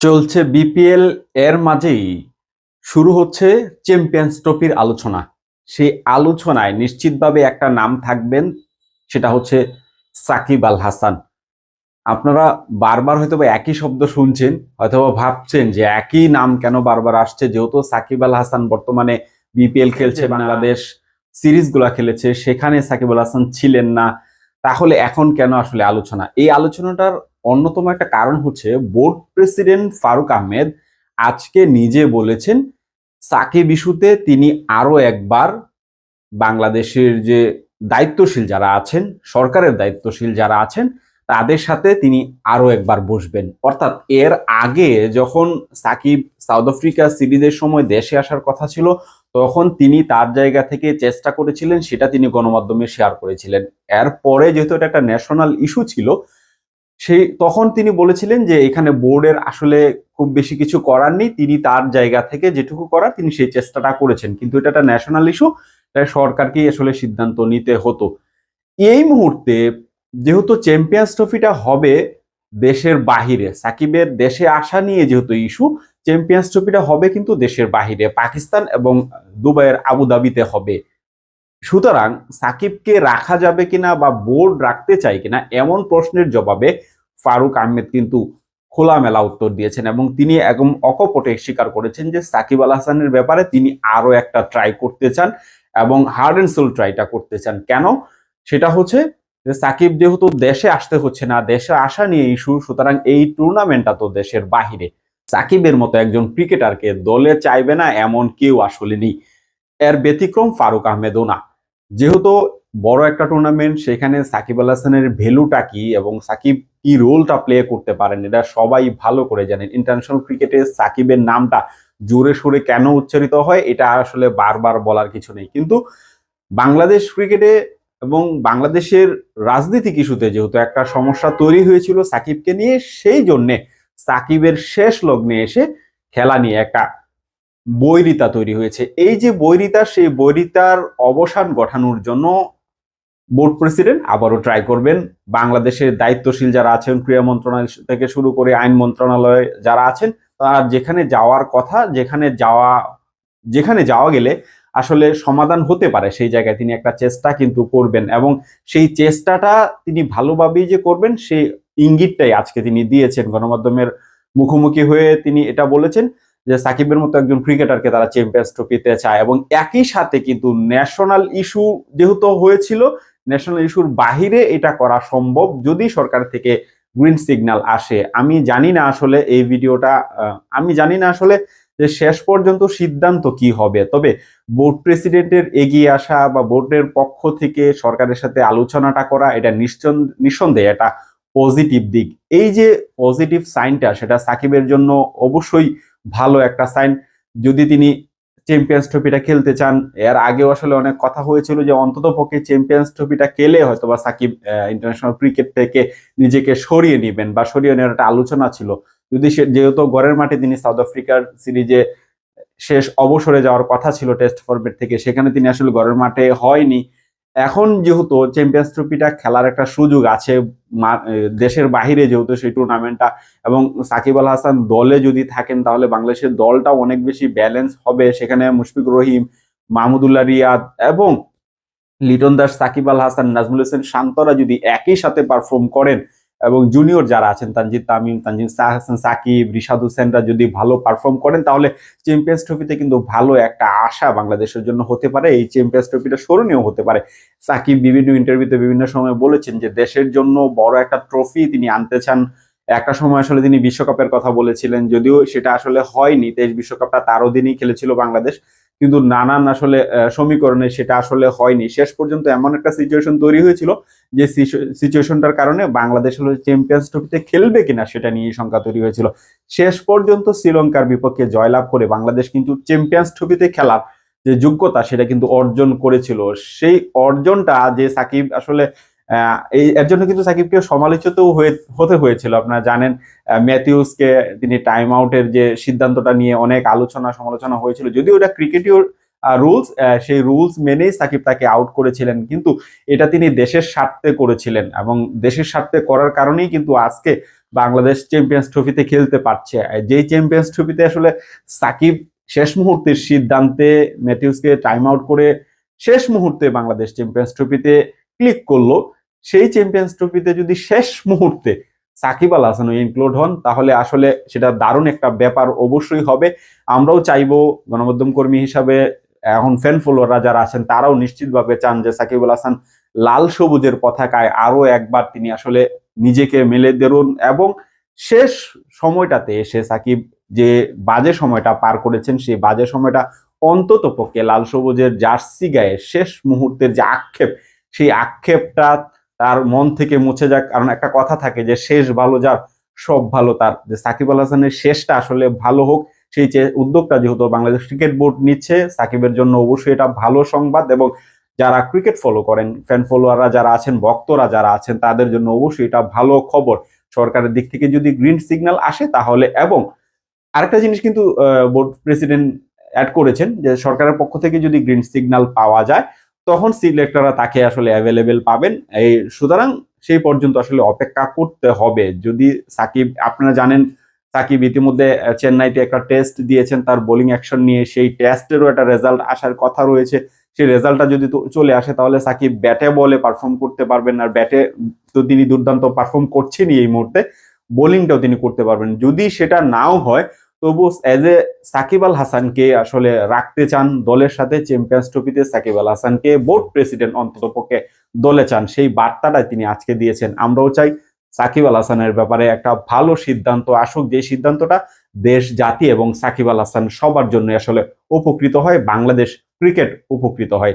চলছে বিপিএল এর মাঝেই। শুরু হচ্ছে চ্যাম্পিয়ন্স ট্রফির আলোচনা। সেই আলোচনায় নিশ্চিতভাবে একটা নাম থাকবেন সেটা হচ্ছে সাকিব আল হাসান। আপনারা বারবার হয়তো একই শব্দ শুনছেন হয়তো ভাবছেন যে একই নাম কেন বারবার আসছে যেহেতু সাকিব আল হাসান বর্তমানে বিপিএল খেলছে বাংলাদেশ সিরিজগুলা খেলেছে সেখানে সাকিব আল হাসান ছিলেন না। তাহলে এখন কেন আসলে আলোচনা? এই আলোচনাটার অন্যতম একটা কারণ হচ্ছে বোর্ড প্রেসিডেন্ট ফারুক আহমেদ আজকে নিজে বলেছেন, সাকিব ইস্যুতে তিনি আরও একবার বাংলাদেশের যে দায়িত্বশীল যারা আছেন, সরকারের দায়িত্বশীল যারা আছেন, তাদের সাথে তিনি আরও একবার বসবেন। অর্থাৎ এর আগে যখন সাকিব সাউথ আফ্রিকা সিরিজের সময় দেশে আসার কথা ছিল, তখন তিনি তার জায়গা থেকে চেষ্টা করেছিলেন, সেটা তিনি গণমাধ্যমে শেয়ার করেছিলেন। এরপরে যেহেতু এটা একটা ন্যাশনাল ইস্যু ছিল সেই তখন তিনি বলেছিলেন যে এখানে বোর্ডের আসলে খুব বেশি কিছু করার নেই। তিনি তার জায়গা থেকে যেটুকু করার তিনি সেই চেষ্টাটা করেছেন। কিন্তু এটা একটা ন্যাশনাল ইস্যু তাই সরকারকেই আসলে সিদ্ধান্ত নিতে হতো। এই মুহূর্তে যেহেতু চ্যাম্পিয়ন্স ট্রফিটা হবে দেশের বাহিরে, সাকিবের দেশে আসা নিয়ে যেহেতু ইস্যু চ্যাম্পিয়ন্স ট্রফিটা হবে কিন্তু দেশের বাহিরে, পাকিস্তান এবং দুবাইয়ের আবুধাবিতে হবে। সুতরাং সাকিবকে রাখা যাবে কিনা বা বোর্ড রাখতে চাই কিনা এমন প্রশ্নের জবাবে ফারুক আহমেদ কিন্তু খোলামেলা উত্তর দিয়েছেন এবং তিনি একদম অকপটে স্বীকার করেছেন যে সাকিব আল হাসানের ব্যাপারে তিনি আরও একটা ট্রাই করতে চান এবং হার্ড অ্যান্ড সোল ট্রাইটা করতে চান। কেন? সেটা হচ্ছে যে সাকিব যেহেতু দেশে আসতে হচ্ছে না, দেশে আসা নিয়ে ইস্যু সুতরাং এই টুর্নামেন্টটা তো দেশের বাহিরে। সাকিবের মতো একজন ক্রিকেটারকে দলে চাইবে না এমন কেউ আসলে নেই। এর ব্যতিক্রম ফারুক আহমেদও না। যেহেতু বড় একটা টুর্নামেন্ট সেখানে সাকিব আল হাসানের ভ্যালুটা কি এবং সাকিব কি রোলটা প্লে করতে পারেন, এটা সবাই ভালো করে জানেন। ইন্টারন্যাশনাল ক্রিকেটে সাকিবের নামটা জোরে সোরে কেন উচ্চারিত হয়, এটা আসলে বারবার বলার কিছু নেই। কিন্তু বাংলাদেশ ক্রিকেটে এবং বাংলাদেশের রাজনীতিক ইস্যুতে যেহেতু একটা সমস্যা তৈরি হয়েছিল সাকিবকে নিয়ে, সেই জন্যে সাকিবের শেষ লগ্নে এসে খেলা নিয়ে একটা বৈরিতা তৈরি হয়েছে। এই যে বৈরিতা, সেই বৈরিতার অবসান ঘটানোর জন্য বোর্ড প্রেসিডেন্ট আবারও ট্রাই করবেন। বাংলাদেশের দায়িত্বশীল যারা আছেন, ক্রীড়া মন্ত্রণালয় থেকে শুরু করে আইন মন্ত্রণালয় যারা আছেন, তার যেখানে যাওয়ার কথা, যেখানে যাওয়া যেখানে যাওয়া গেলে আসলে সমাধান হতে পারে। সেই জায়গায় তিনি একটা চেষ্টা কিন্তু করবেন এবং সেই চেষ্টাটা তিনি ভালোভাবেই যে করবেন, সেই ইঙ্গিতটাই আজকে তিনি দিয়েছেন। গণমাধ্যমের মুখোমুখি হয়ে তিনি এটা বলেছেন। যে সাকিবের মতো একজন ক্রিকেটারকে তারা চ্যাম্পিয়ন্স ট্রফিতে চায় এবং একই সাথে কিন্তু ন্যাশনাল ইস্যু যেহেতু হয়েছিল ন্যাশনাল ইস্যুর বাহিরে এটা করা সম্ভব যদি সরকার থেকে গ্রিন সিগন্যাল আসে। আমি জানি না আসলে এই ভিডিওটা আমি জানি না আসলে যে শেষ পর্যন্ত সিদ্ধান্ত কি হবে। তবে বোর্ড প্রেসিডেন্টের এগিয়ে আসা বা বোর্ডের পক্ষ থেকে সরকারের সাথে আলোচনাটা করা, এটা নিঃসন্দেহে এটা পজিটিভ দিক। এই যে পজিটিভ সাইনটা সেটা সাকিবের জন্য অবশ্যই ভালো একটা সাইন যদি তিনি চ্যাম্পিয়ন্স ট্রফিটা খেলতে চান, এর আগেও আসলে অনেক কথা হয়েছিল যে অন্তত পক্ষে চ্যাম্পিয়ন্স ট্রফিটা খেলে হয়তো বা সাকিব ইন্টারন্যাশনাল ক্রিকেট থেকে নিজেকে সরিয়ে নেবেন বা সরিয়ে নেওয়ার একটা আলোচনা ছিল। যদি সে, যেহেতু ঘরের মাঠে তিনি সাউথ আফ্রিকার সিরিজে শেষ অবসরে যাওয়ার কথা ছিল টেস্ট ফরম্যাট থেকে, সেখানে তিনি আসলে ঘরের মাঠে হয়নি। এখন যেহেতু চ্যাম্পিয়ন্স ট্রফিটা খেলার একটা সুযোগ আছে দেশের বাহিরে যেহেতু সেই টুর্নামেন্টটা এবং সাকিব আল হাসান দলে যদি থাকেন তাহলে বাংলাদেশের দলটা অনেক বেশি ব্যালেন্স হবে। সেখানে মুশফিকুর রহিম, মাহমুদুল্লাহ রিয়াদ এবং লিটন দাস, সাকিব আল হাসান, নাজমুল হোসেন শান্তরা যদি একই সাথে পারফর্ম করেন এবং জুনিয়র যারা আছেন, তানজিদ তামিম তানজিম হাসান সাকিব, রিশাদ হোসেনরা যদি ভালো পারফর্ম করেন, তাহলে চ্যাম্পিয়ন্স ট্রফিতে কিন্তু ভালো একটা আশা বাংলাদেশের জন্য হতে পারে। এই চ্যাম্পিয়ন্স ট্রফিটা স্মরণীয় হতে পারে। সাকিব বিভিন্ন ইন্টারভিউতে বিভিন্ন সময় বলেছেন যে, দেশের জন্য বড় একটা ট্রফি তিনি আনতে চান। একটা সময় আসলে তিনি বিশ্বকাপের কথা বলেছিলেন, যদিও সেটা আসলে হয়নি। তেইশ বিশ্বকাপটা তার অধীনেই খেলেছিল বাংলাদেশ। কিন্তু নানান আসলে সমীকরণে সেটা আসলে হয়নি। শেষ পর্যন্ত এমন একটা সিচুয়েশন তৈরি হয়েছিল যে সিচুয়েশনটার কারণে বাংলাদেশ হলো চ্যাম্পিয়ন্স ট্রফিতে খেলবে কিনা সেটা নিয়ে শঙ্কা তৈরি হয়েছিল। শেষ পর্যন্ত শ্রীলঙ্কার বিপক্ষে জয়লাভ করে বাংলাদেশ কিন্তু চ্যাম্পিয়ন্স ট্রফিতে খেলার যে যোগ্যতা সেটা কিন্তু অর্জন করেছিল। সেই অর্জনটা যে সাকিব আসলে এই এর জন্য কিন্তু সাকিবকে সমালোচিত হতে হয়েছিল। আপনারা জানেন ম্যাথিউসকে তিনি টাইম আউটের যে সিদ্ধান্তটা নিয়ে অনেক আলোচনা সমালোচনা হয়েছিল। যদিও এটা ক্রিকেটীয় রুলস সেই রুলস মেনেই সাকিব তাকে আউট করেছিলেন। কিন্তু এটা তিনি দেশের স্বার্থে করেছিলেন এবং দেশের স্বার্থে করার কারণেই কিন্তু আজকে বাংলাদেশ চ্যাম্পিয়ন্স ট্রফিতে খেলতে পারছে। যেই চ্যাম্পিয়ন্স ট্রফিতে আসলে সাকিব শেষ মুহূর্তের সিদ্ধান্তে ম্যাথিউসকে টাইম আউট করে শেষ মুহূর্তে বাংলাদেশ চ্যাম্পিয়ন্স ট্রফিতে ক্লিক করল সেই চ্যাম্পিয়ন্স ট্রফিতে যদি শেষ মুহূর্তে সাকিব আল হাসানও ইনক্লুড হন, তাহলে আসলে সেটা দারুণ একটা ব্যাপার অবশ্যই হবে। আমরাও চাইব গণমাধ্যম কর্মী হিসাবে এখন ফ্যান ফলোয়াররা যারা আছেন, তারাও নিশ্চিতভাবে চান যে সাকিব আল হাসান লাল সবুজের পতাকায় আরও একবার তিনি আসলে নিজেকে মেলে দেরুন এবং শেষ সময়টাতে এসে সাকিব যে বাজে সময়টা পার করেছেন, সেই বাজে সময়টা অন্তত পক্ষে লাল সবুজের জার্সি গায়ে শেষ মুহূর্তের যে আক্ষেপ, সেই আক্ষেপটা তার মন থেকে মুছে যাক। কারণ একটা কথা থাকে যে, শেষ ভালো যার, সব ভালো তার। যে সাকিব আল হাসানের শেষটা আসলে ভালো হোক, সেই উদ্যোগটা যেহেতু বাংলাদেশ ক্রিকেট বোর্ড নিচ্ছে, সাকিবের জন্য অবশ্যই এটা ভালো সংবাদ এবং যারা ক্রিকেট ফলো করেন ফ্যান ফলোয়াররা যারা আছেন, ভক্তরা যারা আছেন, তাদের জন্য অবশ্যই এটা ভালো খবর। সরকারের দিক থেকে যদি গ্রিন সিগন্যাল আসে তাহলে এবং আরেকটা জিনিস কিন্তু বোর্ড প্রেসিডেন্ট অ্যাড করেছেন যে, সরকারের পক্ষ থেকে যদি গ্রিন সিগন্যাল পাওয়া যায় তখন সিলেক্টররা তাকে আসলে অ্যাভেলেবেল পাবেন। এই সুতরাং সেই পর্যন্ত আসলে অপেক্ষা করতে হবে। যদি সাকিব, আপনারা জানেন, সাকিব ইতিমধ্যে চেন্নাইতে একটা টেস্ট দিয়েছেন, তার বোলিং অ্যাকশন নিয়ে। সেই টেস্টেরও একটা রেজাল্ট আসার কথা রয়েছে। সেই রেজাল্টটা যদি চলে আসে, তাহলে সাকিব ব্যাটে বলে পারফর্ম করতে পারবেন। আর ব্যাটে তো তিনি দুর্দান্ত পারফর্ম করছেনই এই মুহূর্তে। বোলিংটাও তিনি করতে পারবেন। যদি সেটা নাও হয় তবু অ্যাজ এ সাকিব আল হাসানকে আসলে রাখতে চান দলের সাথে চ্যাম্পিয়ন্স ট্রফিতে সাকিব আল হাসানকে বোর্ড প্রেসিডেন্ট অন্তত পক্ষে দলে চান। সেই বার্তাটাই তিনি আজকে দিয়েছেন। আমরাও চাই সাকিব আল হাসানের ব্যাপারে একটা ভালো সিদ্ধান্ত আসুক। যে সিদ্ধান্তটা দেশ, জাতি এবং সাকিব আল হাসান সবার জন্য আসলে উপকৃত হয়, বাংলাদেশ ক্রিকেট উপকৃত হয়।